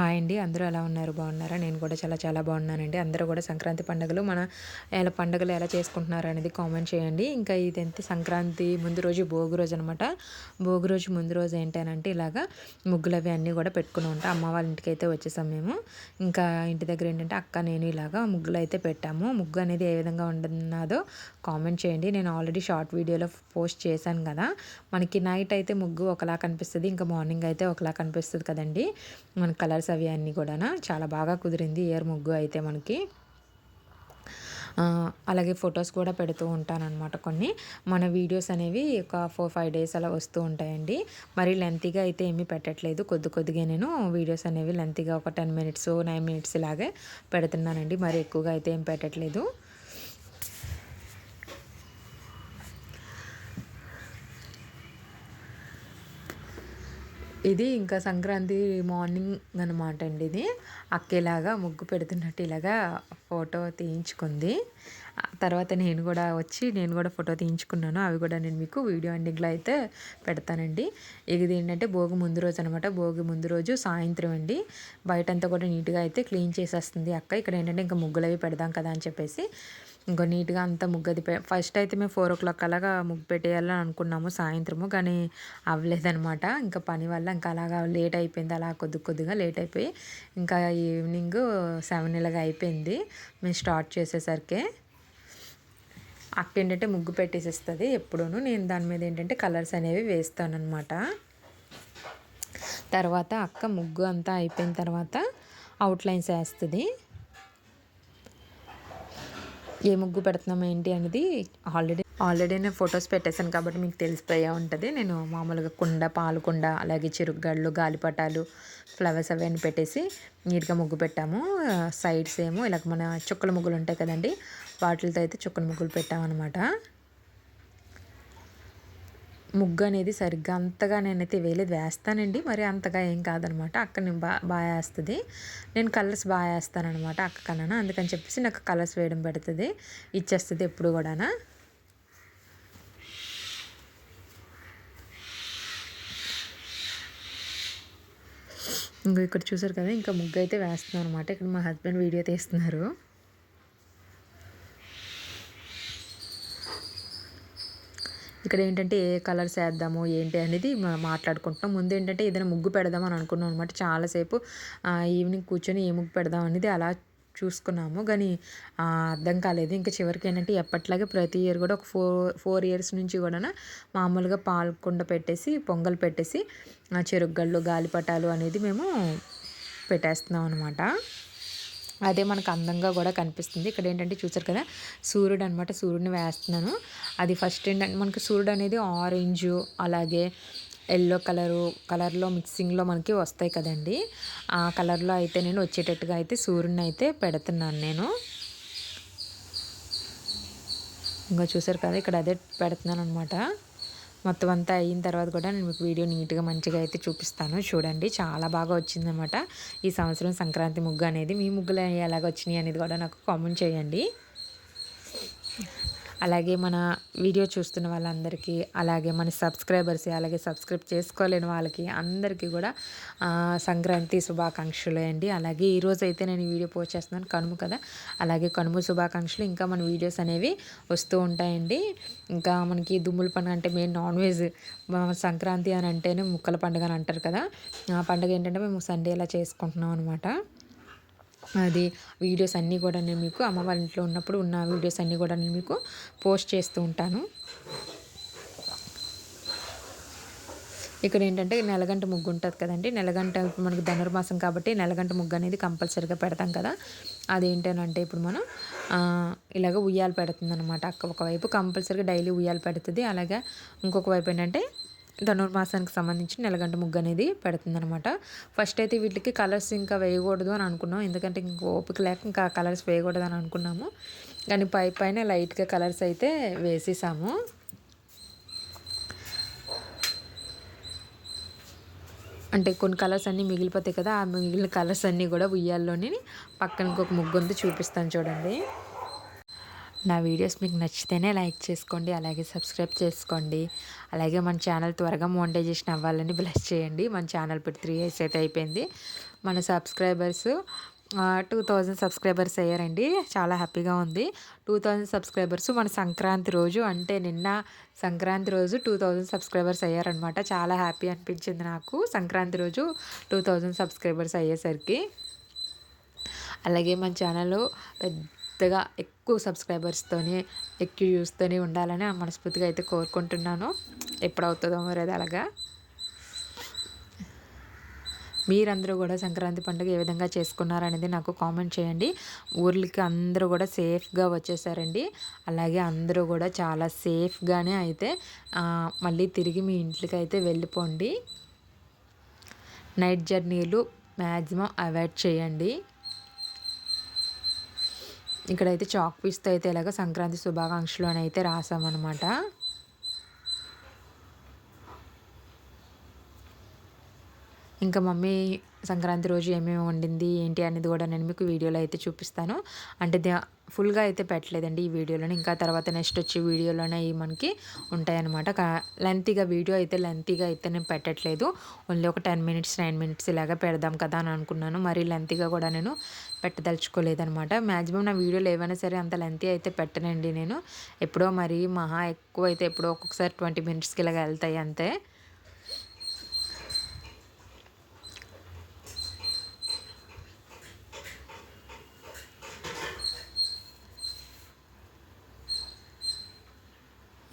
Hi అండి. అందరూ ఎలా ఉన్నారు? బాగున్నారా? నేను కూడా చాలా చాలా బాగున్నానండి. అందరూ కూడా సంక్రాంతి పండుగలు మన ఎలా పండుగలు ఎలా చేసుకుంటున్నారు అనేది కామెంట్ చేయండి. ఇంకా ఇదంతా సంక్రాంతి ముందు రోజు భోగి రోజు అనమాట భోగి రోజు ముందు రోజు ఏంటంటే ఇలాగా ముగ్గులు అవి అన్నీ కూడా పెట్టుకుని ఉంటాం. అమ్మ వాళ్ళ ఇంటికి అయితే వచ్చేసాం మేము. ఇంకా ఇంటి దగ్గర ఏంటంటే అక్క నేను ఇలాగా ముగ్గులు అయితే పెట్టాము. ముగ్గు అనేది ఏ విధంగా ఉంటున్నదో కామెంట్ చేయండి. నేను ఆల్రెడీ షార్ట్ వీడియోలో పోస్ట్ చేశాను కదా. మనకి నైట్ అయితే ముగ్గు ఒకలా కనిపిస్తుంది. ఇంకా మార్నింగ్ అయితే ఒకలా కనిపిస్తుంది కదండి. మన కలర్స్ అవి అన్నీ కూడా చాలా బాగా కుదిరింది ఇయర్ ముగ్గు అయితే మనకి. అలాగే ఫొటోస్ కూడా పెడుతూ ఉంటానన్నమాట కొన్ని. మన వీడియోస్ అనేవి ఒక ఫోర్ ఫైవ్ డేస్ అలా వస్తూ ఉంటాయండి. మరి లెంతీగా అయితే ఏమీ పెట్టట్లేదు. కొద్ది కొద్దిగా నేను వీడియోస్ అనేవి లెంతీగా ఒక టెన్ మినిట్స్ నైన్ మినిట్స్ ఇలాగే పెడుతున్నానండి. మరి ఎక్కువగా అయితే ఏం పెట్టట్లేదు. ఇది ఇంకా సంక్రాంతి మార్నింగ్ అనమాట అండి ఇది. అక్కేలాగా ముగ్గు పెడుతున్నట్టు ఇలాగా ఫోటో తీయించుకుంది. తర్వాత నేను కూడా వచ్చి నేను కూడా ఫోటో తీయించుకున్నాను. అవి కూడా నేను మీకు వీడియో ఎండింగ్లో అయితే పెడతానండి. ఇది ఏంటంటే భోగి ముందు రోజు అనమాట భోగి ముందు రోజు సాయంత్రం అండి. బయటంతా కూడా నీట్గా అయితే క్లీన్ చేసేస్తుంది అక్క. ఇక్కడ ఏంటంటే ఇంకా ముగ్గులు అవి పెడదాం కదా అని చెప్పేసి ఇంకా నీట్గా అంతా ముగ్గది ఫస్ట్ అయితే మేము ఫోర్ ఓ క్లాక్ అలాగా ముగ్గు పెట్టేయాలని అనుకున్నాము సాయంత్రము. కానీ అవ్వలేదనమాట ఇంకా పని వల్ల ఇంకా అలాగా లేట్ అయిపోయింది. అలా కొద్ది కొద్దిగా లేట్ అయిపోయి ఇంకా ఈవినింగ్ సెవెన్ ఇలాగా అయిపోయింది. మేము స్టార్ట్ చేసేసరికి అక్క ఏంటంటే ముగ్గు పెట్టేసేస్తుంది ఎప్పుడూను. నేను దాని మీద ఏంటంటే కలర్స్ అనేవి వేస్తాను అనమాట తర్వాత అక్క ముగ్గు అంతా అయిపోయిన తర్వాత అవుట్లైన్స్ వేస్తుంది. ఏ ముగ్గు పెడుతున్నాం ఏంటి అనేది ఆల్రెడీ ఆల్రెడీ నేను ఫొటోస్ పెట్టేశాను కాబట్టి మీకు తెలిసిపోయే ఉంటుంది. నేను మామూలుగా కుండ పాలకుండ అలాగే చెరుకుగడ్లు గాలిపటాలు ఫ్లవర్స్ అవన్నీ పెట్టేసి నీట్గా ముగ్గు పెట్టాము. సైడ్స్ ఏమో ఇలా మన చుక్కల ముగ్గులు ఉంటాయి కదండి వాటితో అయితే చుక్కల ముగ్గులు పెట్టామన్నమాట. ముగ్గు అనేది సరిగ్గా అంతగా నేనైతే వేయలేదు. వేస్తానండి. మరి అంతగా ఏం కాదనమాట. అక్క నేను బా బాగా వేస్తుంది. నేను కలర్స్ బాగా వేస్తానమాట అక్క కన్నా అందుకని చెప్పేసి నాకు కలర్స్ వేయడం పెడుతుంది. ఇచ్చేస్తుంది ఎప్పుడు కూడానా. ఇంకో ఇక్కడ చూసారు కదా ఇంకా ముగ్గు అయితే వేస్తున్నాను అనమాట ఇక్కడ మా హస్బెండ్ వీడియో తీస్తున్నారు. ఇక్కడ ఏంటంటే ఏ కలర్స్ వేద్దాము ఏంటి అనేది మాట్లాడుకుంటున్నాం. ముందు ఏంటంటే ఏదైనా ముగ్గు పెడదాం అని అనుకున్నాం అనమాట చాలాసేపు ఈవినింగ్ కూర్చొని ఏ ముగ్గు పెడదాం అనేది అలా చూసుకున్నాము. కానీ అర్థం కాలేదు. ఇంకా చివరికి ఏంటంటే ఎప్పట్లాగే ప్రతి ఇయర్ కూడా ఒక ఫోర్ ఫోర్ ఇయర్స్ నుంచి కూడా మామూలుగా పాలకుండ పెట్టేసి పొంగల్ పెట్టేసి చెరుగ్గళ్ళు గాలిపటాలు అనేది మేము పెట్టేస్తున్నాం అనమాట అదే మనకు అందంగా కూడా కనిపిస్తుంది. ఇక్కడ ఏంటంటే చూసారు కదా సూర్యుడు అనమాట సూర్యుడిని వేస్తున్నాను. అది ఫస్ట్ ఏంటంటే మనకి సూర్యుడు అనేది ఆరెంజ్ అలాగే ఎల్లో కలరు కలర్లో మిక్సింగ్లో మనకి వస్తాయి కదండి. ఆ కలర్లో అయితే నేను వచ్చేటట్టుగా అయితే సూర్యుడిని అయితే పెడుతున్నాను నేను. ఇంకా చూసారు కదా ఇక్కడ అదే పెడుతున్నాను అనమాట మొత్తం అంతా అయిన తర్వాత కూడా నేను మీకు వీడియో నీట్గా మంచిగా అయితే చూపిస్తాను. చూడండి చాలా బాగా వచ్చిందనమాట ఈ సంవత్సరం సంక్రాంతి ముగ్గు అనేది మీ ముగ్గులు ఎలాగ వచ్చినాయి అనేది కూడా నాకు కామెంట్ చేయండి. అలాగే మన వీడియో చూస్తున్న వాళ్ళందరికీ అలాగే మన సబ్స్క్రైబర్స్ అలాగే సబ్స్క్రైబ్ చేసుకోలేని వాళ్ళకి అందరికీ కూడా సంక్రాంతి శుభాకాంక్షలు అండి. అలాగే ఈరోజు అయితే నేను వీడియో పోస్ట్ చేస్తున్నాను కనుము కదా. అలాగే కనుము శుభాకాంక్షలు ఇంకా మన వీడియోస్ అనేవి వస్తూ ఉంటాయండి. ఇంకా మనకి దుమ్ముల పండుగ అంటే మెయిన్ నాన్ వెజ్ సంక్రాంతి అని అంటేనే ముక్కల పండుగ అని అంటారు కదా. ఆ పండుగ ఏంటంటే మేము సండే ఇలా చేసుకుంటున్నాం అనమాట అది వీడియోస్ అన్నీ కూడా నేను మీకు అమ్మ వాళ్ళ ఇంట్లో ఉన్నప్పుడు ఉన్న వీడియోస్ అన్నీ కూడా నేను మీకు పోస్ట్ చేస్తూ ఉంటాను. ఇక్కడ ఏంటంటే నెలగంట ముగ్గు ఉంటుంది కదండి. నెలగంట మనకు ధనుర్మాసం కాబట్టి నెలగంట ముగ్గు అనేది కంపల్సరీగా పెడతాం కదా. అదేంటనంటే ఇప్పుడు మనం ఇలాగ ఉయ్యాలు పెడుతుంది అనమాట అక్క ఒకవైపు కంపల్సరీగా డైలీ ఉయ్యాలు పెడుతుంది. అలాగే ఇంకొక వైపు ఏంటంటే ధనుర్మాసానికి సంబంధించి నెలగంట ముగ్గు అనేది పెడుతుందనమాట ఫస్ట్ అయితే వీటికి కలర్స్ ఇంకా వేయకూడదు అని అనుకున్నాం. ఎందుకంటే ఇంక ఓపిక లేక ఇంకా కలర్స్ వేయకూడదు అని అనుకున్నాము. కానీ పై పైన లైట్గా కలర్స్ అయితే వేసేసాము. అంటే కొన్ని కలర్స్ అన్నీ మిగిలిపోతాయి కదా ఆ మిగిలిన కలర్స్ అన్నీ కూడా ఉయ్యాల్లోని పక్కన ఇంకొక ముగ్గు ఉంది చూపిస్తాను చూడండి. నా వీడియోస్ మీకు నచ్చితేనే లైక్ చేసుకోండి అలాగే సబ్స్క్రైబ్ చేసుకోండి. అలాగే మన ఛానల్ త్వరగా మోనిటైజేషన్ అవ్వాలని బ్లెస్ చేయండి. మన ఛానల్ ఇప్పుడు త్రీ ఇయర్స్ అయితే అయిపోయింది. మన సబ్స్క్రైబర్స్ టూ థౌజండ్ సబ్స్క్రైబర్స్ అయ్యారండి. చాలా హ్యాపీగా ఉంది. టూ థౌజండ్ సబ్స్క్రైబర్స్ మన సంక్రాంతి రోజు అంటే నిన్న సంక్రాంతి రోజు టూ థౌజండ్ సబ్స్క్రైబర్స్ అయ్యారనమాట చాలా హ్యాపీ అనిపించింది నాకు సంక్రాంతి రోజు టూ థౌజండ్ సబ్స్క్రైబర్స్ అయ్యేసరికి. అలాగే మన ఛానల్ పెద్దగా ఎక్కువ సబ్స్క్రైబర్స్తోనే ఎక్కువ వ్యూస్తోనే ఉండాలని మనస్ఫూర్తిగా అయితే కోరుకుంటున్నాను. ఎప్పుడవుతుందో మరి అది అలాగా? మీరందరూ కూడా సంక్రాంతి పండుగ ఏ విధంగా చేసుకున్నారనేది నాకు కామెంట్ చేయండి. ఊర్లకి అందరూ కూడా సేఫ్గా వచ్చేసారండి. అలాగే అందరూ కూడా చాలా సేఫ్గానే అయితే మళ్ళీ తిరిగి మీ ఇంట్లోకి అయితే వెళ్ళిపోండి. నైట్ జర్నీలు మ్యాక్సిమం అవాయిడ్ చేయండి. ఇక్కడైతే చాక్ పీస్తో అయితే ఇలాగ సంక్రాంతి శుభాకాంక్షలు అని అయితే రాసామన్నమాట. ఇంకా మమ్మీ సంక్రాంతి రోజు ఏమేమి వండింది ఏంటి అనేది కూడా నేను మీకు వీడియోలో అయితే చూపిస్తాను. అంటే ఫుల్గా అయితే పెట్టలేదండి ఈ వీడియోలోనే. ఇంకా తర్వాత నెక్స్ట్ వచ్చే వీడియోలోనే మనకి ఉంటాయన్నమాట. లెంతీగా వీడియో అయితే లెంతీగా అయితే నేను పెట్టట్లేదు. ఓన్లీ ఒక టెన్ మినిట్స్ నైన్ మినిట్స్ ఇలాగా పెడదాం కదా అని అనుకున్నాను. మరి లెంతీగా కూడా నేను పెట్టదలుచుకోలేదనమాట మ్యాక్సిమం నా వీడియోలు ఏవైనా సరే అంత లెంతీ అయితే పెట్టనండి నేను. ఎప్పుడో మరి మహా ఎక్కువ అయితే ఎప్పుడో ఒక్కొక్కసారి ట్వంటీ మినిట్స్కి ఇలాగ వెళ్తాయి అంతే.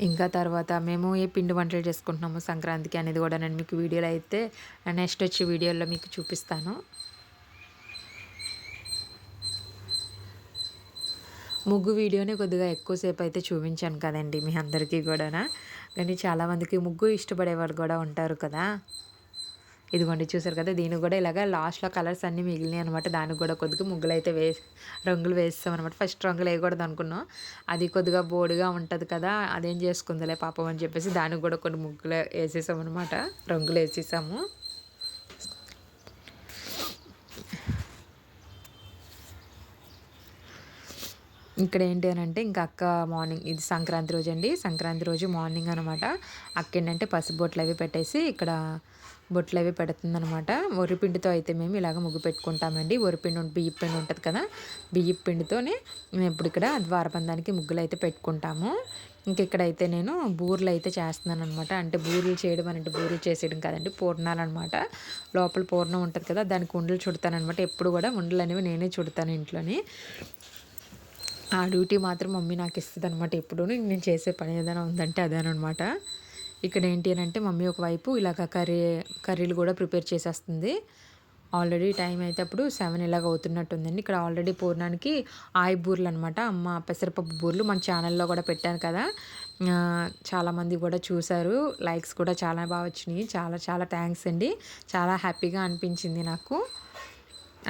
ఇంకా తర్వాత మేము ఏ పిండి వంటలు చేసుకుంటున్నాము సంక్రాంతికి అనేది కూడా నేను మీకు వీడియోలో అయితే నెక్స్ట్ వచ్చే వీడియోలో మీకు చూపిస్తాను. ముగ్గు వీడియోని కొద్దిగా ఎక్కువసేపు అయితే చూపించాను కదండి మీ అందరికీ కూడా కానీ చాలామందికి ముగ్గు ఇష్టపడేవారు కూడా ఉంటారు కదా. ఇదిగోండి చూసారు కదా దీనికి కూడా ఇలాగ లాస్ట్లో కలర్స్ అన్నీ మిగిలినాయి అనమాట దానికి కూడా కొద్దిగా ముగ్గులు అయితే వే రంగులు వేస్తాం అనమాట ఫస్ట్ రంగులు వేయకూడదు అనుకున్నాం. అది కొద్దిగా బోర్డుగా ఉంటుంది కదా అదేం చేసుకుందిలే పాపం అని చెప్పేసి దానికి కూడా కొన్ని ముగ్గులు వేసేసాం అనమాట రంగులు వేసేసాము. ఇక్కడ ఏంటి అని అంటే ఇంకా అక్క మార్నింగ్ ఇది సంక్రాంతి రోజు అండి. సంక్రాంతి రోజు మార్నింగ్ అనమాట అక్క ఏంటంటే పసుబొట్లు అవి పెట్టేసి ఇక్కడ బొట్లు అవి పెడుతుందనమాట వరిపిండితో అయితే మేము ఇలాగ ముగ్గు పెట్టుకుంటామండి. వరిపిండి బియ్య పిండి ఉంటుంది కదా బియ్య పిండితోనే మేము ఇప్పుడు ఇక్కడ ద్వారబంధానికి ముగ్గులు అయితే పెట్టుకుంటాము. ఇంక ఇక్కడైతే నేను బూరెలు అయితే చేస్తున్నాను అనమాట అంటే బూరెలు చేయడం అంటే బూరెలు చేసేయడం కాదండి పూర్ణాలు అనమాట లోపల పూర్ణం ఉంటుంది కదా దానికి ఉండలు చుడతానమాట ఎప్పుడు కూడా ఉండలు అనేవి నేనే చుడతాను ఇంట్లోని. ఆ డ్యూటీ మాత్రం మమ్మీ నాకు ఇస్తుంది అనమాట ఎప్పుడు నేను చేసే పని ఏదైనా ఉందంటే అదేనమాట ఇక్కడ ఏంటి అని అంటే మమ్మీ ఒకవైపు ఇలాగ కర్రీ కర్రీలు కూడా ప్రిపేర్ చేసేస్తుంది. ఆల్రెడీ టైం అయితే అప్పుడు సెవెన్ ఇలాగ అవుతున్నట్టుందండి. ఇక్కడ ఆల్రెడీ పూర్ణానికి ఆయి బూర్లు అనమాట అమ్మ పెసరపప్పు బూర్లు మన ఛానల్లో కూడా పెట్టాను కదా. చాలామంది కూడా చూశారు. లైక్స్ కూడా చాలా బాగా వచ్చినాయి. చాలా చాలా థ్యాంక్స్ అండి. చాలా హ్యాపీగా అనిపించింది నాకు.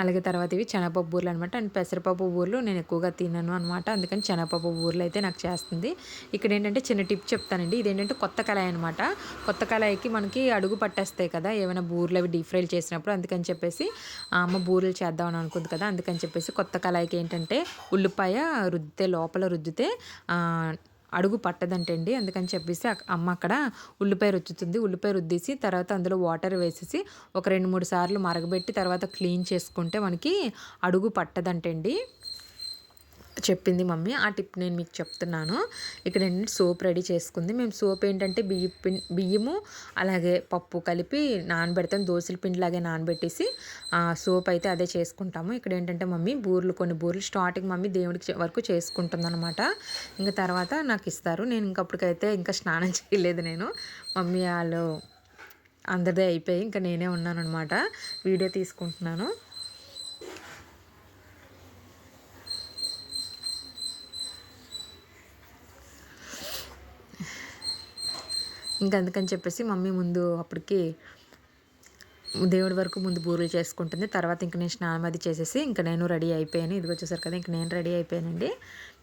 అలాగే తర్వాత ఇవి శనగపప్పు బూరెలు అనమాట అండ్ పెసరపప్పు బూరలు నేను ఎక్కువగా తినను అనమాట అందుకని శనగపప్పు బూరెలు అయితే నాకు చేస్తుంది. ఇక్కడ ఏంటంటే చిన్న టిప్ చెప్తానండి. ఇదేంటంటే కొత్త కళాయి అనమాట కొత్త కళాయికి మనకి అడుగు పట్టేస్తాయి కదా. ఏమైనా బూరెలు అవి డీప్ ఫ్రైలు చేసినప్పుడు అందుకని చెప్పేసి అమ్మ బూరెలు చేద్దామని అనుకుంది కదా. అందుకని చెప్పేసి కొత్త కళాయికి ఏంటంటే ఉల్లిపాయ రుద్దితే లోపల రుద్దితే అడుగు పట్టదంటండి. అందుకని చెప్పేసి అమ్మ అక్కడ ఉల్లిపాయ రుచ్చుతుంది. ఉల్లిపాయ రుద్దేసి తర్వాత అందులో వాటర్ వేసేసి ఒక రెండు మూడు సార్లు మరగబెట్టి తర్వాత క్లీన్ చేసుకుంటే మనకి అడుగు పట్టదంటండి. చెప్పింది మమ్మీ. ఆ టిప్ నేను మీకు చెప్తున్నాను. ఇక్కడ ఏంటంటే సోప్ రెడీ చేసుకుంది. మేము సోప్ ఏంటంటే బియ్య బియ్యము అలాగే పప్పు కలిపి నానబెడతాం. దోశల పిండిలాగే నానబెట్టేసి సోప్ అయితే అదే చేసుకుంటాము. ఇక్కడ ఏంటంటే మమ్మీ బూర్లు కొన్ని బూర్లు స్టార్టింగ్ మమ్మీ దేవుడికి వరకు చేసుకుంటుంది అనమాట ఇంకా తర్వాత నాకు ఇస్తారు. నేను ఇంకప్పటికైతే ఇంకా స్నానం చేయలేదు నేను. మమ్మీ వాళ్ళు అందరిదే అయిపోయి ఇంకా నేనే ఉన్నాను అనమాట వీడియో తీసుకుంటున్నాను. ఇంకా అందుకని చెప్పేసి మమ్మీ ముందు అప్పటికి దేవుడి వరకు ముందు బూరులు చేసుకుంటుంది. తర్వాత ఇంక నేను స్నానం అది చేసేసి ఇంకా నేను రెడీ అయిపోయాను. ఇది వచ్చేసరికి కదా ఇంక నేను రెడీ అయిపోయానండి.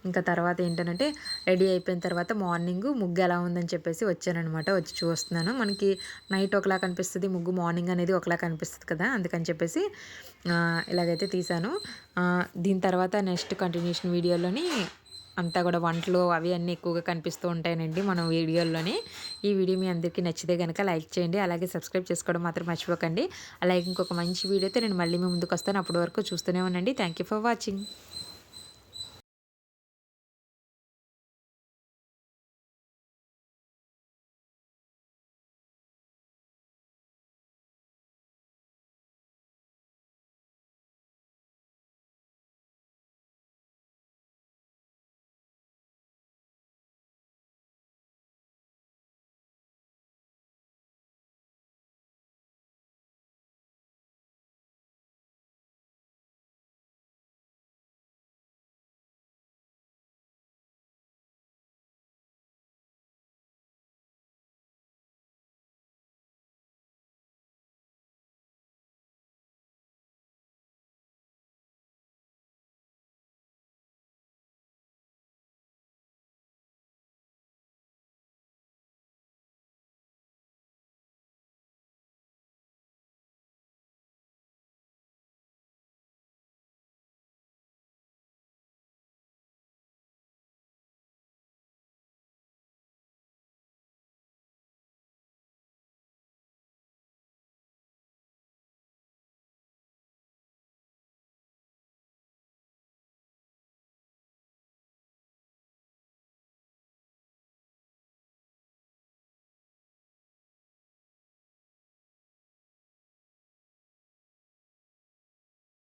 ఇంకా తర్వాత ఏంటంటే రెడీ అయిపోయిన తర్వాత మార్నింగ్ ముగ్గు ఎలా ఉందని చెప్పేసి వచ్చానమాట వచ్చి చూస్తున్నాను. మనకి నైట్ ఒకలా కనిపిస్తుంది ముగ్గు మార్నింగ్ అనేది ఒకలా కనిపిస్తుంది కదా అందుకని చెప్పేసి ఇలాగైతే తీసాను దీని తర్వాత నెక్స్ట్ కంటిన్యూషన్ వీడియోలోని అంతా కూడా వంటలు అవి అన్నీ ఎక్కువగా కనిపిస్తూ ఉంటాయనండి మనం వీడియోల్లోని. ఈ వీడియో మీ అందరికీ నచ్చితే కనుక లైక్ చేయండి అలాగే సబ్స్క్రైబ్ చేసుకోవడం మాత్రం మర్చిపోకండి. అలాగే ఇంకొక మంచి వీడియోతో నేను మళ్ళీ మీ ముందుకు వస్తాను. అప్పటి వరకు చూస్తూనే ఉండండి. Thank you for watching